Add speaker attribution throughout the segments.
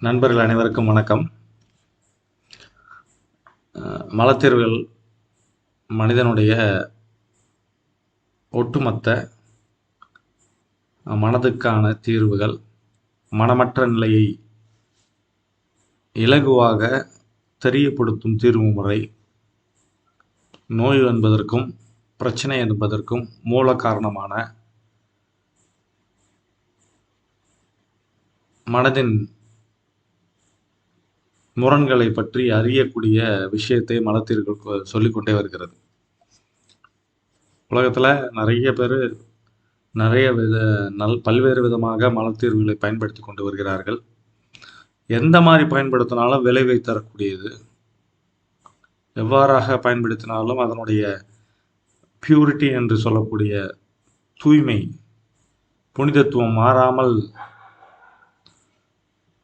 Speaker 1: நண்பர்கள் அனைவருக்கும் வணக்கம். மலத்தீர்வுகள் மனிதனுடைய ஒட்டுமொத்த மனதுக்கான தீர்வுகள் மனமற்ற நிலையை இலகுவாக தெரியப்படுத்தும் தீர்வு முறை நோய் என்பதற்கும் பிரச்சனை என்பதற்கும் மூல காரணமான மனதின் முரண்களை பற்றி அறியக்கூடிய விஷயத்தை மலத்தீர்கள் சொல்லிக்கொண்டே வருகிறது. உலகத்தில் நிறைய பேர் நிறைய வித நல் பல்வேறு விதமாக மலத்தீர்வுகளை பயன்படுத்தி கொண்டு வருகிறார்கள். எந்த மாதிரி பயன்படுத்தினாலும் விளைவை தரக்கூடியது. எவ்வாறாக பயன்படுத்தினாலும் அதனுடைய பியூரிட்டி என்று சொல்லக்கூடிய தூய்மை புனிதத்துவம் மாறாமல்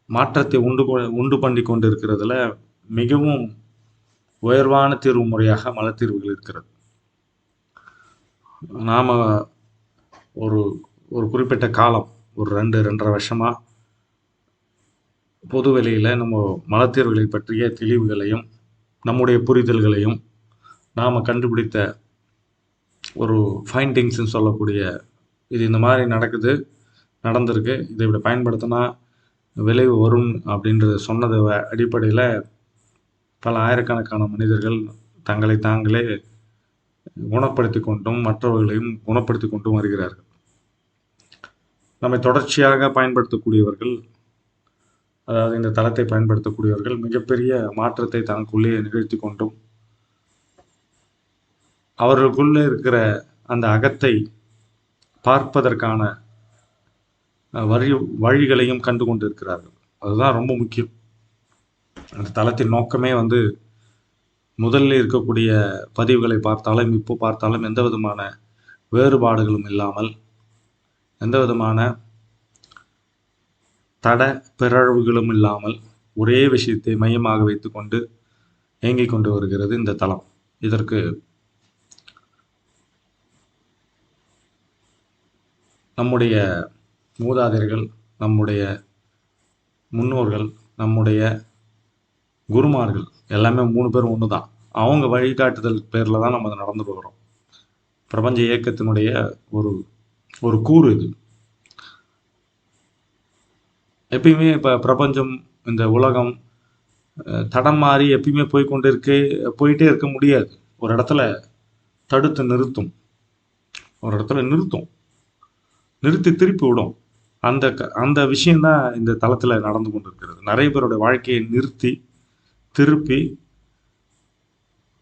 Speaker 1: மாற்றத்தை உண்டு கொ- உண்டு பண்ணி கொண்டிருக்கிறதுல மிகவும் உயர்வான தீர்வு முறையாக மலத்தீர்வுகள் இருக்கிறது. நாம் ஒரு ஒரு குறிப்பிட்ட காலம் ஒரு ரெண்டு ரெண்டரை வருஷமாக பொது வெளியில் நம்ம மலத்தீர்வுகளை பற்றிய தெளிவுகளையும் நம்முடைய புரிதல்களையும் நாம் கண்டுபிடித்த ஒரு ஃபைண்டிங்ஸ்ன்னு சொல்லக்கூடிய இது இந்த மாதிரி நடக்குது நடந்திருக்கு இதை இப்படி பயன்படுத்தினா விளைவு வரும் அப்படின்றத சொன்னது அடிப்படையில் பல ஆயிரக்கணக்கான மனிதர்கள் தங்களை தாங்களே குணப்படுத்தி கொண்டும் மற்றவர்களையும் குணப்படுத்தி கொண்டும் வருகிறார்கள். நம்மை தொடர்ச்சியாக பயன்படுத்தக்கூடியவர்கள் அதாவது இந்த தளத்தை பயன்படுத்தக்கூடியவர்கள் மிகப்பெரிய மாற்றத்தை தனக்குள்ளே நிகழ்த்தி கொண்டும் அவர்களுக்குள்ளே இருக்கிற அந்த அகத்தை பார்ப்பதற்கான வழி வழிகளையும் கண்டு கொண்டிருக்கிறார்கள் அதுதான் ரொம்ப முக்கியம். அந்த தளத்தின் நோக்கமே வந்து முதலில் இருக்கக்கூடிய பதிவுகளை பார்த்தாலும் இப்போ பார்த்தாலும் எந்த விதமான வேறுபாடுகளும் இல்லாமல் எந்த விதமான தட பிறழ்வுகளும் இல்லாமல் ஒரே விஷயத்தை மையமாக வைத்துக்கொண்டு இயங்கிக் கொண்டு வருகிறது இந்த தளம். இதற்கு நம்முடைய மூதாதையர்கள் நம்முடைய முன்னோர்கள் நம்முடைய குருமார்கள் எல்லாமே மூணு பேரும் ஒன்று தான் அவங்க வழிகாட்டுதல் பேரில் தான் நம்ம அதை நடந்துட்டு போகிறோம். பிரபஞ்ச இயக்கத்தினுடைய ஒரு ஒரு கூறு இது. எப்பயுமே இப்போ பிரபஞ்சம் இந்த உலகம் தடம் மாறி எப்பயுமே போய் கொண்டு இருக்கு போயிட்டே இருக்க முடியாது. ஒரு இடத்துல தடுத்து நிறுத்தும். ஒரு இடத்துல நிறுத்தும். நிறுத்தி திருப்பி விடும். அந்த க- அந்த விஷயந்தான் இந்த தளத்தில் நடந்து கொண்டிருக்கிறது. நிறைய பேருடைய வாழ்க்கையை நிறுத்தி திருப்பி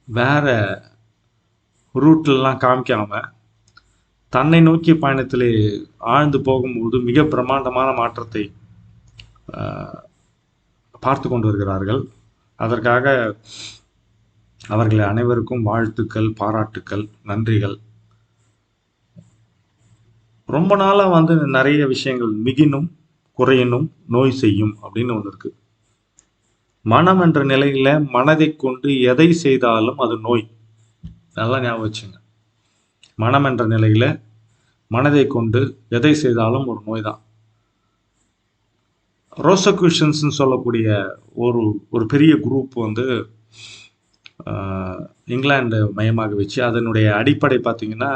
Speaker 1: வேற ரூட்லலாம் காமிக்காமல் தன்னை நோக்கிய பயணத்திலே ஆழ்ந்து போகும்போது மிக பிரமாண்டமான மாற்றத்தை பார்த்து கொண்டு வருகிறார்கள். அதற்காக அவர்கள் அனைவருக்கும் வாழ்த்துக்கள் பாராட்டுக்கள் நன்றிகள். ரொம்ப நாளாக வந்து நிறைய விஷயங்கள் மிகினும் குறையினும் நோய் செய்யும் அப்படின்னு ஒன்று இருக்கு மனம் என்ற நிலையில மனதை கொண்டு எதை செய்தாலும் அது நோய். நல்லா ஞாபகம் வச்சுங்க. மனம் என்ற நிலையில மனதை கொண்டு எதை செய்தாலும் ஒரு நோய் தான். ரோசக்யூஷன்ஸ்ன்னு சொல்லக்கூடிய ஒரு ஒரு பெரிய குரூப் வந்து இங்கிலாந்து மையமாக வச்சு அதனுடைய அடிப்படை பார்த்தீங்கன்னா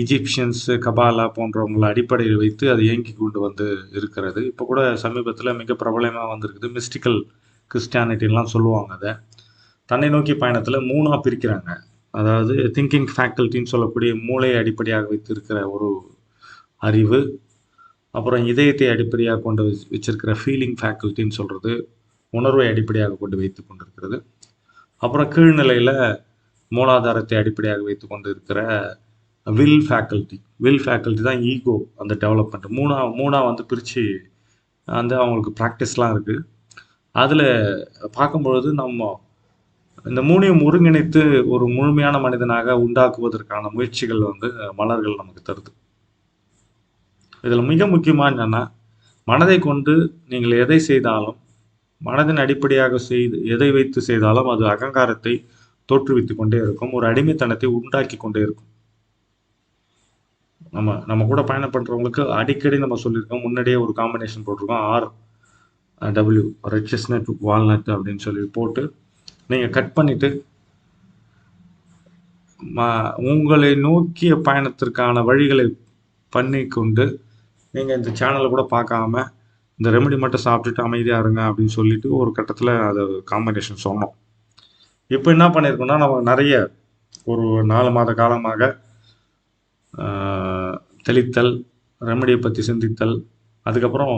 Speaker 1: ஈஜிப்சியன்ஸ் கபாலா போன்றவங்களை அடிப்படையில் வைத்து அது இயங்கி கொண்டு வந்து இருக்கிறது. இப்போ கூட சமீபத்தில் மிக பிரபலமாக வந்திருக்குது மிஸ்டிக்கல் கிறிஸ்டியானிட்டிலாம் சொல்லுவாங்க அதை. தன்னை நோக்கி பயணத்தில் மூணாக பிரிக்கிறாங்க. அதாவது திங்கிங் ஃபேக்கல்ட்டின்னு சொல்லக்கூடிய மூளையை அடிப்படையாக வைத்து இருக்கிற ஒரு அறிவு அப்புறம் இதயத்தை அடிப்படையாக கொண்டு வச்சு வச்சிருக்கிற ஃபீலிங் ஃபேக்கல்ட்டின்னு சொல்கிறது உணர்வை அடிப்படையாக கொண்டு வைத்து கொண்டிருக்கிறது. அப்புறம் கீழ்நிலையில் மூலாதாரத்தை அடிப்படையாக வைத்து கொண்டு இருக்கிற வில் ஃபேக்கல்ட்டி வில் ஃபேக்கல்ட்டி தான் ஈகோ அந்த டெவலப்மெண்ட் மூணா மூணாக வந்து பிரித்து அந்த அவங்களுக்கு ப்ராக்டிஸ்லாம் இருக்குது அதில் பார்க்கும்பொழுது நம்ம இந்த மூணையும் ஒருங்கிணைத்து ஒரு முழுமையான மனிதனாக உண்டாக்குவதற்கான முயற்சிகள் வந்து மலர்கள் நமக்கு தருது. இதில் மிக முக்கியமாக என்னென்னா மனதை கொண்டு நீங்கள் எதை செய்தாலும் மனதின் அடிப்படையாக செய்து எதை வைத்து செய்தாலும் அது அகங்காரத்தை தோற்றுவித்து கொண்டே இருக்கும். ஒரு அடிமைத்தனத்தை உண்டாக்கி கொண்டே இருக்கும். நம்ம நம்ம கூட பயணம் பண்ணுறவங்களுக்கு அடிக்கடி நம்ம சொல்லியிருக்கோம். முன்னாடியே ஒரு காம்பினேஷன் போட்டிருக்கோம். R W red chestnut walnut அப்படின்னு சொல்லி போட்டு நீங்கள் கட் பண்ணிவிட்டு உங்களை நோக்கிய பயணத்திற்கான வழிகளை பண்ணி கொண்டு நீங்கள் இந்த சேனலை கூட பார்க்காம இந்த ரெமெடி மட்டும் சாப்பிட்டுட்டு அமைதியாக இருங்க அப்படின்னு சொல்லிட்டு ஒரு கட்டத்தில் அதை காம்பினேஷன் சொன்னோம். இப்போ என்ன பண்ணியிருக்கோம்னா நம்ம நிறைய ஒரு நாலு மாத காலமாக தெளித்தல் ரெமடியை பற்றி சிந்தித்தல். அதுக்கப்புறம்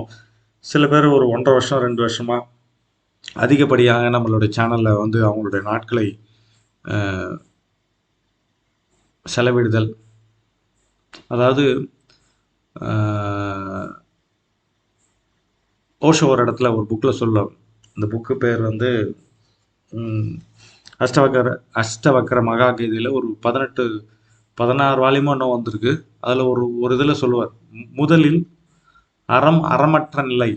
Speaker 1: சில பேர் ஒரு ஒன்றரை வருஷம் ரெண்டு வருஷமாக அதிகப்படியாக நம்மளுடைய சேனலில் வந்து அவங்களுடைய நாட்களை செலவிடுதல். அதாவது ஓஷோ ஒரு இடத்துல ஒரு புக்கில் சொல்ல இந்த புக்கு பேர் வந்து அஷ்டவக்கர அஷ்டவக்கர மகா மகாகீதையில் ஒரு பதினெட்டு பதினாறு வால்யூமோ இன்னும் வந்திருக்கு. அதில் ஒரு ஒரு இதில் சொல்லுவார் முதலில் அறம் அறமற்ற நிலை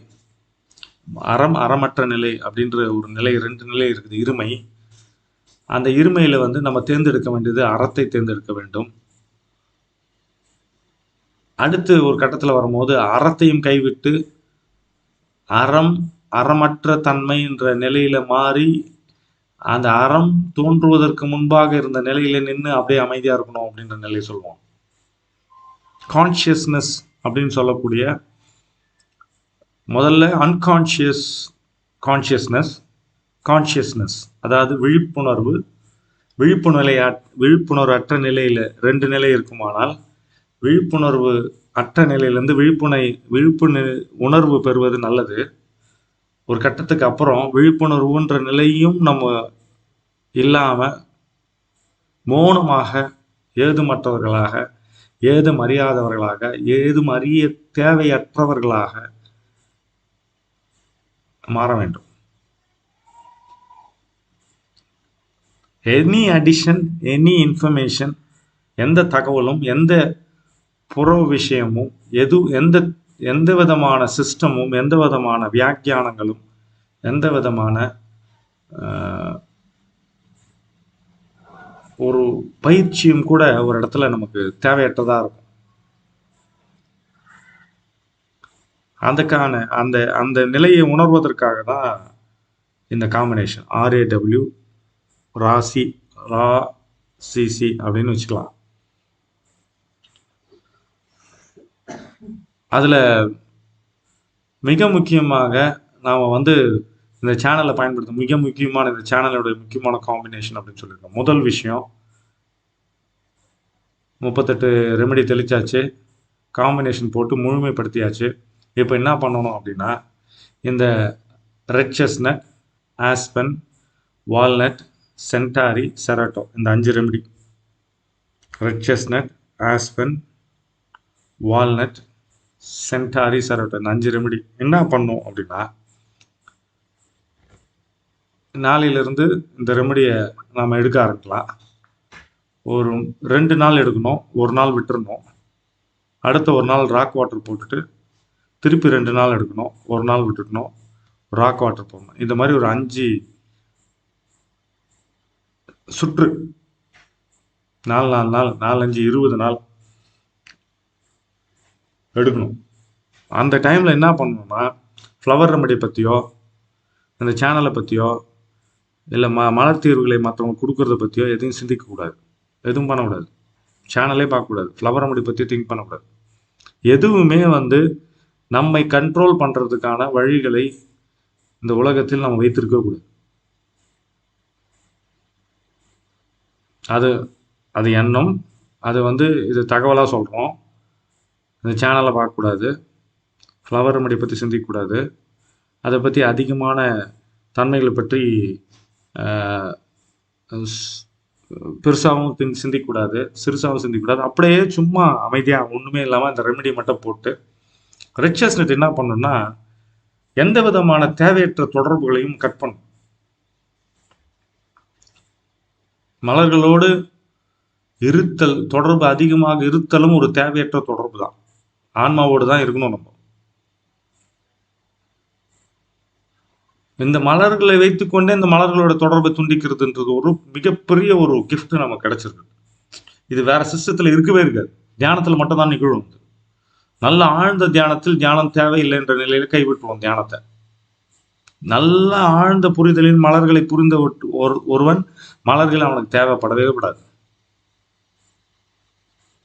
Speaker 1: அறம் அறமற்ற நிலை அப்படின்ற ஒரு நிலை ரெண்டு நிலை இருக்குது இருமை. அந்த இருமையில் வந்து நம்ம தேர்ந்தெடுக்க வேண்டியது அறத்தை தேர்ந்தெடுக்க வேண்டும். அடுத்து ஒரு கட்டத்தில் வரும்போது அறத்தையும் கைவிட்டு அறம் அறமற்ற தன்மை என்ற மாறி அந்த அறம் தோன்றுவதற்கு முன்பாக இருந்த நிலையில நின்று அப்படியே அமைதியா இருக்கணும் அப்படின்ற நிலையை சொல்லுவோம் கான்ஷியஸ்னஸ் அப்படின்னு சொல்லக்கூடிய முதல்ல அன்கான்ஷியஸ் கான்ஷியஸ்னஸ் கான்ஷியஸ்னஸ் அதாவது விழிப்புணர்வு விழிப்புணர்வை விழிப்புணர்வு அற்ற நிலையில ரெண்டு நிலை இருக்குமானால் விழிப்புணர்வு அற்ற நிலையிலேருந்து விழிப்புணை விழிப்புணு உணர்வு பெறுவது நல்லது. ஒரு கட்டத்துக்கு அப்புறம் விழிப்புணர்வுன்ற நிலையும் நம்ம இல்லாமல் மௌனமாக ஏதுமற்றவர்களாக ஏதும் அறியாதவர்களாக ஏதும் அறிய தேவையற்றவர்களாக மாற வேண்டும். எனி அடிஷன் எனி இன்ஃபர்மேஷன் எந்த தகவலும் எந்த புற விஷயமும் எது எந்த எந்த விதமான சிஸ்டமும் எந்த விதமான வியாக்கியானங்களும் எந்த விதமான ஒரு பயிற்சியும் கூட ஒரு இடத்துல நமக்கு தேவையற்றதாக இருக்கும். அதுக்கான அந்த அந்த நிலையை உணர்வதற்காக தான் இந்த காம்பினேஷன் ஆர்ஏடபிள்யூ ராசி ரா சிசி அப்படின்னு வச்சுக்கலாம். அதில் மிக முக்கியமாக நாம் வந்து இந்த சேனலை பயன்படுத்த மிக முக்கியமான இந்த சேனலோட முக்கியமான காம்பினேஷன் அப்படின்னு சொல்லியிருக்கோம். முதல் விஷயம் முப்பத்தெட்டு ரெமெடி தெளிச்சாச்சு. காம்பினேஷன் போட்டு முழுமைப்படுத்தியாச்சு. இப்போ என்ன பண்ணணும் அப்படின்னா இந்த red chestnut aspen walnut centaury cerato இந்த அஞ்சு remedy red chestnut aspen walnut centaury cerato இந்த அஞ்சு ரெமெடி என்ன பண்ணும் அப்படின்னா நாளையிலிருந்து இந்த ரெமடியை நாம் எடுக்க ஆரம்பிக்கலாம். ஒரு ரெண்டு நாள் எடுக்கணும் ஒரு நாள் விட்டுறணும். அடுத்த ஒரு நாள் ராக் வாட்டர் போட்டுட்டு திருப்பி ரெண்டு நாள் எடுக்கணும் ஒரு நாள் விட்டுக்கணும் ராக் வாட்டர் போடணும். இந்த மாதிரி ஒரு அஞ்சு சுற்று. நாலு நாலு நாள் நாலஞ்சு இருபது நாள் எடுக்கணும். அந்த டைமில் என்ன பண்ணணும்னா ஃப்ளவர் ரெமடி பற்றியோ இந்த சேனலை பற்றியோ இல்லை ம மலர் தீர்வுகளை மற்றவங்க கொடுக்கறத பற்றியோ எதையும் சிந்திக்கக்கூடாது எதுவும் பண்ணக்கூடாது. சேனலே பார்க்கக்கூடாது. ஃப்ளவர் ரெமடி பற்றி திங்க் பண்ணக்கூடாது. எதுவுமே வந்து நம்மை கண்ட்ரோல் பண்ணுறதுக்கான வழிகளை இந்த உலகத்தில் நம்ம வைத்திருக்கக்கூடாது அது அது எண்ணம். அது வந்து இது தகவலாக சொல்கிறோம் இந்த சேனலை பார்க்கக்கூடாது. ஃப்ளவர் ரெமடி பற்றி சிந்திக்கக்கூடாது. அதை பற்றி அதிகமான தன்மைகளை பற்றி பெருசாகவும் திங் சிந்திக்கக்கூடாது சிறுசாகவும் சிந்திக்கக்கூடாது. அப்படியே சும்மா அமைதியாக ஒன்றுமே இல்லாமல் இந்த ரெமெடி மட்டும் போட்டு ரிச்சஸ்னட் என்ன பண்ணணும்னா எந்த விதமான தேவையற்ற தொடர்புகளையும் கட் பண்ணும் மலர்களோடு இருத்தல் தொடர்பு அதிகமாக இருத்தலும் ஒரு தேவையற்ற தொடர்பு தான் ஆன்மாவோடு தான் இருக்கணும் நம்ம. இந்த மலர்களை வைத்துக்கொண்டே இந்த மலர்களோட தொடர்பை துண்டிக்கிறதுன்றது ஒரு மிகப்பெரிய ஒரு கிஃப்ட் நமக்கு கிடைச்சிருக்கு. இது வேற சிஸ்டத்தில் இருக்கவே இருக்காது. தியானத்தில் மட்டும் தான் நிகழும் நல்ல ஆழ்ந்த தியானத்தில் தியானம் தேவையில்லை என்ற நிலையில கைவிட்டுவோம் தியானத்தை. நல்ல ஆழ்ந்த புரிதலில் மலர்களை புரிந்த ஒரு ஒருவன் மலர்கள் அவனுக்கு தேவைப்படவே கூடாது.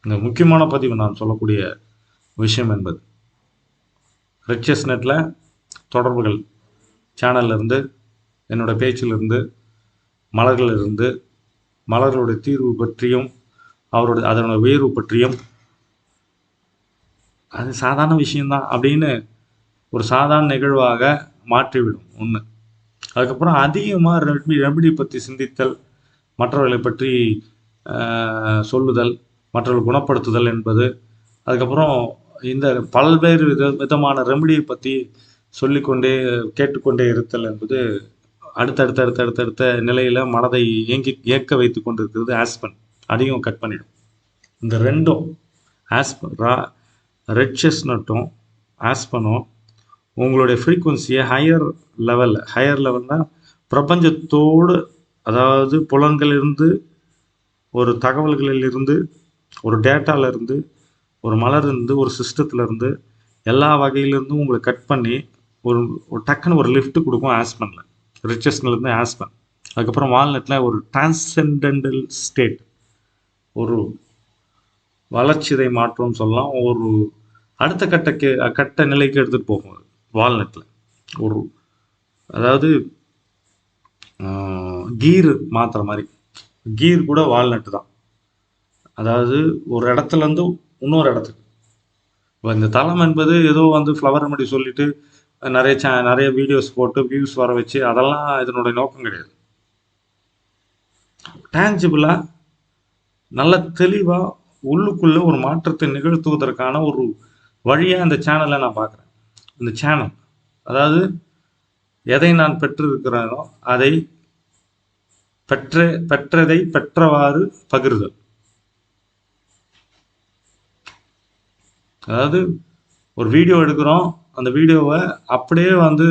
Speaker 1: இந்த முக்கியமான பதிவு நான் சொல்லக்கூடிய விஷயம் என்பது. ரிச்சஸ் நெட்டில் தொடர்புகள் சேனல்ல இருந்து என்னோட பேச்சிலிருந்து மலர்களிலிருந்து இருந்து மலர்களுடைய தீர்வு பற்றியும் அவருடைய அதனோட உயர்வு பற்றியும் அது சாதாரண விஷயம்தான் அப்படின்னு ஒரு சாதாரண நிகழ்வாக மாற்றிவிடும் ஒன்று அதுக்கப்புறம் அதிகமாக ரெமடி ரெமடி பற்றி சிந்தித்தல் மற்றவர்களை பற்றி சொல்லுதல் மற்றவர்கள் குணப்படுத்துதல் என்பது அதுக்கப்புறம் இந்த பல்வேறு வித விதமான ரெமடியை பற்றி சொல்லிக்கொண்டே கேட்டுக்கொண்டே இருத்தல் என்பது அடுத்தடுத்த அடுத்த அடுத்த நிலையில் மனதை இயங்கி இயக்க வைத்து கொண்டிருக்கிறது ஆஸ்பன். அதையும் கட் பண்ணிடும். இந்த ரெண்டும் ஆஸ்பன் ரா ரெட் செஸ்னட்டும் ஆஸ்பனும் உங்களுடைய ஃப்ரீக்குவன்சியை ஹையர் லெவலில் ஹையர் லெவல்னால் பிரபஞ்சத்தோடு அதாவது புலன்களிலிருந்து ஒரு தகவல்களிலிருந்து ஒரு டேட்டால இருந்து ஒரு மலர் இருந்து ஒரு சிஸ்டத்துலேருந்து எல்லா வகையிலிருந்தும் உங்களை கட் பண்ணி ஒரு ஒரு டக்குன்னு ஒரு லிஃப்ட் கொடுக்கும் ஆஸ்பனில் ரிச்சஸ்லேருந்து ஆஸ்பன் அதுக்கப்புறம் வால்நட்டில் ஒரு டிரான்ஸெண்டல் ஸ்டேட் ஒரு வளர்ச்சிதை மாற்றம்னு சொல்லலாம். ஒரு அடுத்த கட்டக்கு கட்ட நிலைக்கு எடுத்துகிட்டு போகும் வால்நட்டில் ஒரு அதாவது கீர் மாற்றுற மாதிரி. கீர் கூட வால்நட்டு தான். அதாவது ஒரு இடத்துலேருந்து இன்னொரு இடத்துக்கு. இப்போ இந்த தளம் என்பது ஏதோ வந்து ஃப்ளவர் மட்டும் சொல்லிட்டு நிறைய சே நிறைய வீடியோஸ் போட்டு வியூஸ் வர வச்சு அதெல்லாம் இதனுடைய நோக்கம் கிடையாது. டேஞ்சிபிளாக நல்ல தெளிவாக உள்ளுக்குள்ளே ஒரு மாற்றத்தை நிகழ்த்துவதற்கான ஒரு வழியாக அந்த சேனலை நான் பார்க்குறேன். இந்த சேனல் அதாவது எதை நான் பெற்றிருக்கிறேனோ அதை பெற்ற பெற்றதை பெற்றவாறு பகிர்தல். அதாவது ஒரு வீடியோ எடுக்கிறோம் அந்த வீடியோவை அப்படியே வந்து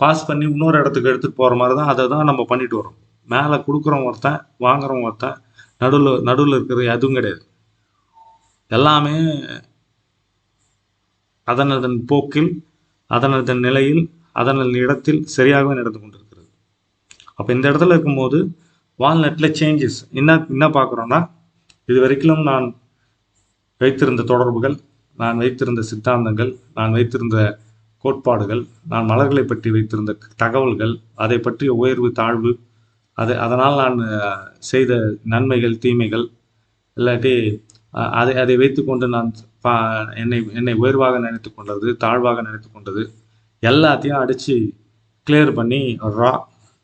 Speaker 1: பாஸ் பண்ணி இன்னொரு இடத்துக்கு எடுத்துகிட்டு போகிற மாதிரி தான் அதை தான் நம்ம பண்ணிட்டு வரோம் மேலே கொடுக்குறவங்க ஒருத்தன் வாங்குறவங்க ஒருத்தன் நடுவில் நடுவில் இருக்கிறது எதுவும் கிடையாது. எல்லாமே அதனதன் போக்கில் அதனதன் நிலையில் அதனதன் இடத்தில் சரியாகவே நடந்து கொண்டிருக்கிறது. அப்போ இந்த இடத்துல இருக்கும்போது வால்நட்டில் சேஞ்சஸ் என்ன என்ன பார்க்குறோன்னா இது வரைக்கும் நான் வைத்திருந்த தொடர்புகள் நான் வைத்திருந்த சித்தாந்தங்கள் நான் வைத்திருந்த கோட்பாடுகள் நான் மலர்களை பற்றி வைத்திருந்த தகவல்கள் அதை பற்றிய உயர்வு தாழ்வு அதை அதனால் நான் செய்த நன்மைகள் தீமைகள் இல்லாட்டி அதை அதை வைத்துக்கொண்டு நான் பா என்னை என்னை உயர்வாக நினைத்து கொண்டது தாழ்வாக நினைத்து கொண்டது எல்லாத்தையும் அடித்து கிளியர் பண்ணி ரா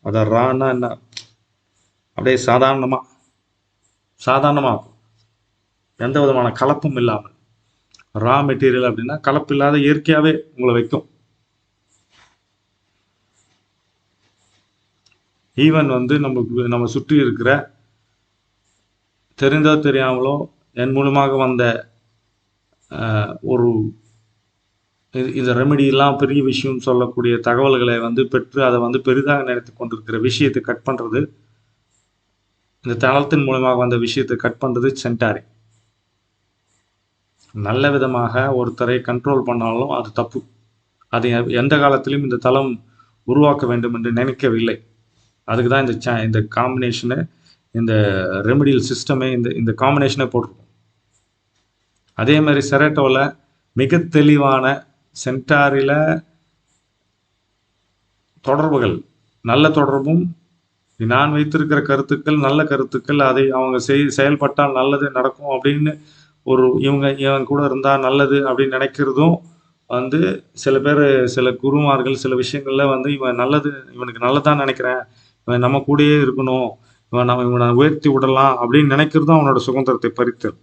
Speaker 1: அதை ரான்னா என்ன அப்படியே சாதாரணமாக சாதாரணமாக எந்த விதமான கலப்பும் இல்லாமல் ரா மெட்டீரியல் அப்படின்னா கலப்பில்லாத இயற்கையாகவே உங்களை வைக்கும். ஈவன் வந்து நமக்கு நம்ம சுற்றி இருக்கிற தெரிந்தோ தெரியாமலோ என் மூலமாக வந்த ஒரு இது- இந்த ரெமெடியெல்லாம் பெரிய விஷயம் சொல்லக்கூடிய தகவல்களை வந்து பெற்று அதை வந்து பெரிதாக நினைத்து கொண்டிருக்கிற விஷயத்தை கட் பண்ணுறது இந்த தளத்தின் மூலமாக வந்த விஷயத்தை கட் பண்ணுறது சென்டாரி நல்ல விதமாக ஒருத்தரை கண்ட்ரோல் பண்ணாலும் அது தப்பு. அது எந்த காலத்திலும் இந்த தளம் உருவாக்க வேண்டும் என்று நினைக்கவில்லை. அதுக்கு தான் இந்த சே இந்த காம்பினேஷனு இந்த ரெமிடியல் சிஸ்டமே இந்த இந்த காம்பினேஷனை போட்டிருக்கோம். அதே மாதிரி செரட்டோவில் மிக தெளிவான சென்டாரில் தொடர்புகள். நல்ல தொடர்பும் நான் வைத்திருக்கிற கருத்துக்கள் நல்ல கருத்துக்கள் அதை அவங்க செய் செயல்பட்டால் நல்லது நடக்கும் அப்படின்னு ஒரு இவங்க இவன் கூட இருந்தால் நல்லது அப்படின்னு நினைக்கிறதும் வந்து சில பேர் சில குருமார்கள் சில விஷயங்களில் வந்து இவன் நல்லது இவனுக்கு நல்லதான் நினைக்கிறேன். இவன் நம்ம கூடயே இருக்கணும். இவன் நம்ம இவனை உயர்த்தி விடலாம் அப்படின்னு நினைக்கிறதும் அவனோட சுதந்திரத்தை பறித்தல்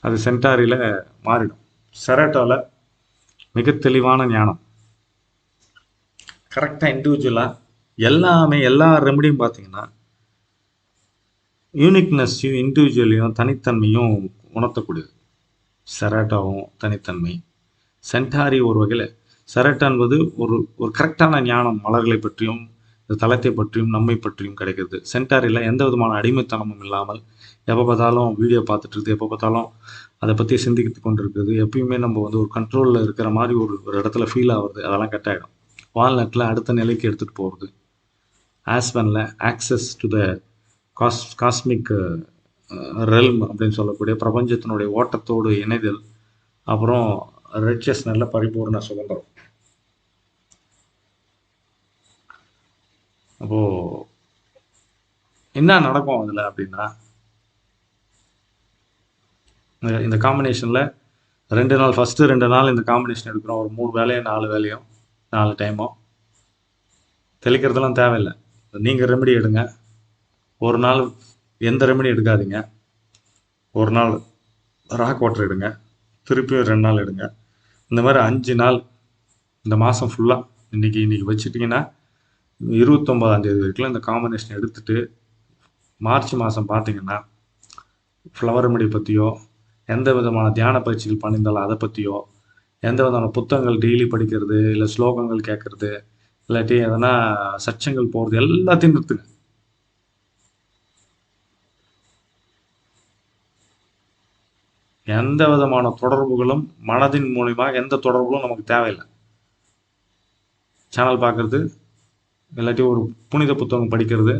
Speaker 1: அது சென்டாரியில் மாறிடும். செரட்டோவில் மிக தெளிவான ஞானம். கரெக்டாக இண்டிவிஜுவலாக எல்லாமே எல்லா ரெமடியும் பார்த்தீங்கன்னா யூனிக்னஸ்ஸையும் இண்டிவிஜுவலையும் தனித்தன்மையும் உணர்த்தக்கூடியது. செரட்டாவும் தனித்தன்மை. சென்டாரி ஒரு வகையில் செரட்டா என்பது ஒரு ஒரு கரெக்டான ஞானம் மலர்களை பற்றியும் இந்த தளத்தை பற்றியும் நம்மை பற்றியும் கிடைக்கிறது. சென்டாரியில் எந்த விதமான அடிமைத்தனமும் இல்லாமல் எப்போ பார்த்தாலும் வீடியோ பார்த்துட்டு இருக்குது எப்போ பார்த்தாலும் அதை பற்றி சிந்திக்கிட்டு கொண்டு இருக்குது எப்பயுமே நம்ம வந்து ஒரு கண்ட்ரோலில் இருக்கிற மாதிரி ஒரு ஒரு இடத்துல ஃபீல் ஆகுறது அதெல்லாம் கட் ஆகிடும் வால்நட்டில் அடுத்த நிலைக்கு எடுத்துகிட்டு போகிறது ஆஸ்பனில் access to the cos cosmic realm அப்படின்னு சொல்லக்கூடிய பிரபஞ்சத்தினுடைய ஓட்டத்தோடு இணைதல் அப்புறம் ரிச்சஸ்னல்ல பரிபூர்ண சுதந்திரம். அப்போ என்ன நடக்கும் அதில் அப்படின்னா இந்த- காம்பினேஷனில் ரெண்டு நாள் ஃபஸ்ட்டு ரெண்டு நாள் இந்த காம்பினேஷன் எடுக்கிறோம். ஒரு மூணு வேலையும் நாலு வேலையும் நாலு டைமும் தெளிக்கிறதெல்லாம் தேவையில்லை. நீங்கள் ரெமெடி எடுங்க. ஒரு நாள் எந்த ரெமெடி எடுக்காதீங்க. ஒரு நாள் ராக் வாட்டர் எடுங்க. திருப்பியும் ரெண்டு நாள் எடுங்க. இந்த மாதிரி அஞ்சு நாள் இந்த மாதம் ஃபுல்லாக இன்னைக்கு இன்றைக்கி வச்சுட்டிங்கன்னா இருபத்தொம்போதாந்தேதி வரைக்கும் இந்த காம்பினேஷன் எடுத்துட்டு மார்ச் மாதம் பார்த்தீங்கன்னா ஃப்ளவர் ரெமெடி பற்றியோ எந்த விதமான தியான பயிற்சிகள் பண்ணியிருந்தாலும் அதை பற்றியோ எந்த விதமான புத்தகங்கள் டெய்லி படிக்கிறது இல்லை ஸ்லோகங்கள் கேட்குறது இல்லாட்டி எதனா சச்சங்கள் போகிறது எல்லாத்தையும் நிறுத்துங்க. எந்த விதமான தொடர்புகளும் மனதின் மூலிமா எந்த தொடர்புகளும் நமக்கு தேவையில்லை. சேனல் பார்க்குறது இல்லாட்டி ஒரு புனித புத்தகம் படிக்கிறது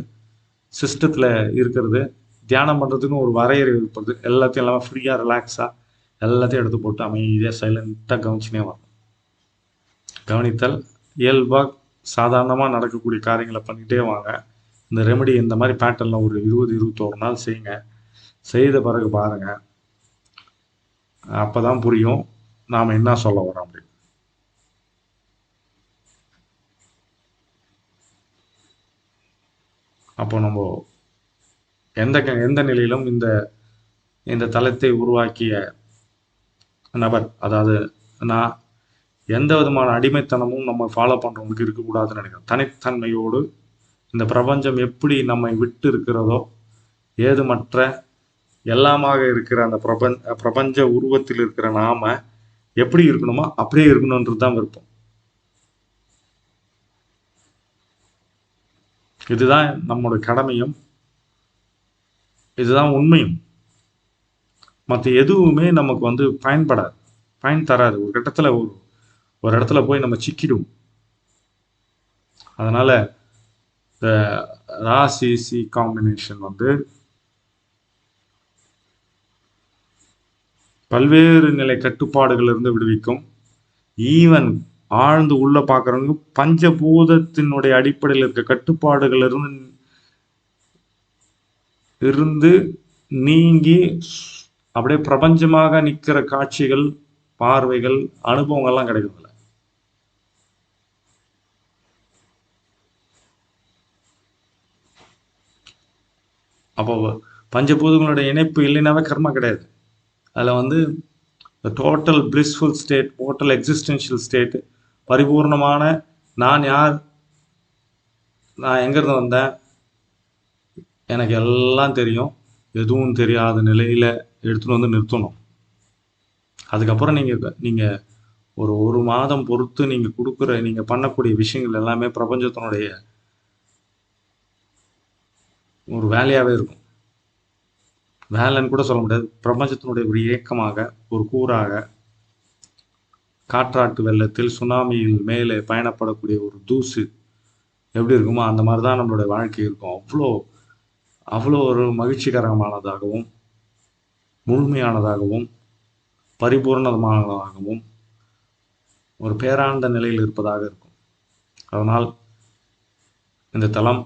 Speaker 1: சிஸ்டத்தில் இருக்கிறது தியானம் பண்ணுறதுக்குன்னு ஒரு வரையறை இருக்கிறது எல்லாத்தையும் இல்லாமல் ஃப்ரீயாக ரிலாக்ஸாக எல்லாத்தையும் எடுத்து போட்டு அமைதியாக சைலண்ட்டாக கவனிச்சுனே வரணும். கவனித்தல் இயல்பாக சாதாரணமாக நடக்கக்கூடிய காரியங்களை பண்ணிகிட்டே வாங்க. இந்த ரெமெடி இந்த மாதிரி பேட்டர்னில் ஒரு இருபது இருபத்தோரு நாள் செய்யுங்க செய்த பிறகு பாருங்கள் அப்போ தான் புரியும் நாம் என்ன சொல்ல வரோம் அப்படின்னு. அப்போ நம்ம எந்த க- எந்த நிலையிலும் இந்த இந்த தளத்தை உருவாக்கிய நபர் அதாவது நான் எந்த விதமான அடிமைத்தனமும் நம்ம ஃபாலோ பண்ணுறவங்களுக்கு இருக்கக்கூடாதுன்னு நினைக்கிறேன் தனித்தன்மையோடு இந்த பிரபஞ்சம் எப்படி நம்மை விட்டு இருக்கிறதோ ஏதுமற்ற எல்லாமாக இருக்கிற அந்த பிரபஞ்ச பிரபஞ்ச உருவத்தில் இருக்கிற நாம எப்படி இருக்கணுமோ அப்படியே இருக்கணுன்றது தான் விருப்பம். இதுதான் நம்மளோட கடமையும். இதுதான் உண்மையும். மற்ற எதுவுமே நமக்கு வந்து பயன்படாது. பயன் தராது. ஒரு கட்டத்தில் ஒரு ஒரு இடத்துல போய் நம்ம சிக்கிடுவோம். அதனால் இந்த ராசி சி காம்பினேஷன் வந்து பல்வேறு நிலை கட்டுப்பாடுகள் இருந்து விடுவிக்கும். ஈவன் ஆழ்ந்து உள்ள பார்க்குறவங்க பஞ்சபூதத்தினுடைய அடிப்படையில் இருக்க கட்டுப்பாடுகளிலிருந்து இருந்து நீங்கி அப்படியே பிரபஞ்சமாக நிற்கிற காட்சிகள் பார்வைகள் அனுபவங்கள்லாம் கிடைக்குதுல்ல அப்போ பஞ்சபூதங்களுடைய இணைப்பு இல்லைனாவே கர்மா கிடையாது. அதில் வந்து total blissful state total existential state பரிபூர்ணமான நான் யார் நான் எங்கேருந்து வந்தேன் எனக்கு எல்லாம் தெரியும். எதுவும் தெரியாத நிலையில் எடுத்துகிட்டு வந்து நிறுத்தணும். அதுக்கப்புறம் நீங்கள் நீங்கள் ஒரு ஒரு மாதம் பொறுத்து நீங்கள் கொடுக்குற நீங்கள் பண்ணக்கூடிய விஷயங்கள் எல்லாமே பிரபஞ்சத்தினுடைய ஒரு வேலையாகவே இருக்கும். வேலைன்னு கூட சொல்ல முடியாது. பிரபஞ்சத்தினுடைய ஒரு இயக்கமாக ஒரு கூறாக காற்றாட்டு வெள்ளத்தில் சுனாமியில் மேலே பயணப்படக்கூடிய ஒரு தூசு எப்படி இருக்குமோ அந்த மாதிரி தான் நம்மளுடைய வாழ்க்கை இருக்கும். அவ்வளோ அவ்வளோ ஒரு மகிழ்ச்சிகரமானதாகவும் முழுமையானதாகவும் பரிபூர்ணமானதாகவும் ஒரு பேராண்ட நிலையில் இருப்பதாக இருக்கும். அதனால் இந்த தளம்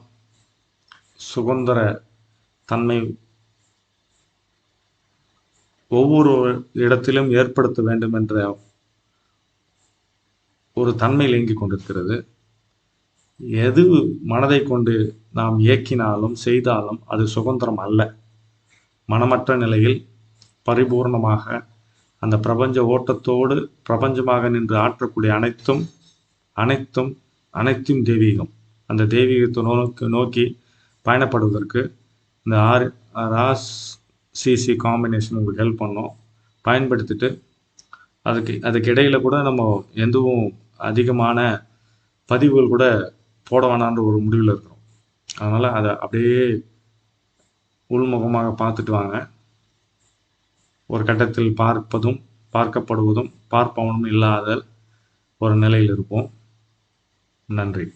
Speaker 1: சுதந்திர தன்மை ஒவ்வொரு இடத்திலும் ஏற்படுத்த வேண்டும் என்ற ஒரு தன்மை இயங்கிக் கொண்டிருக்கிறது. எது மனதை கொண்டு நாம் இயக்கினாலும் செய்தாலும் அது சுதந்திரம் அல்ல. மனமற்ற நிலையில் பரிபூர்ணமாக அந்த பிரபஞ்ச ஓட்டத்தோடு பிரபஞ்சமாக நின்று ஆற்றக்கூடிய அனைத்தும் அனைத்தும் அனைத்தும் தெய்வீகம். அந்த தெய்வீகத்தை நோக்கி நோக்கி பயணப்படுவதற்கு இந்த ஆர் ராஸ் சிசி காம்பினேஷன் உங்களுக்கு ஹெல்ப் பண்ணும். பயன்படுத்திட்டு அதுக்கு அதுக்கு இடையில கூட நம்ம எதுவும் அதிகமான பதிவுகள் கூட போட வேணான்ற ஒரு முடிவில் இருக்கிறோம். அதனால் அதை அப்படியே உள்முகமாக பார்த்துட்டு வாங்க. ஒரு கட்டத்தில் பார்ப்பதும் பார்க்கப்படுவதும் பார்ப்பவனும் இல்லாத ஒரு நிலையில் இருப்போம். நன்றி.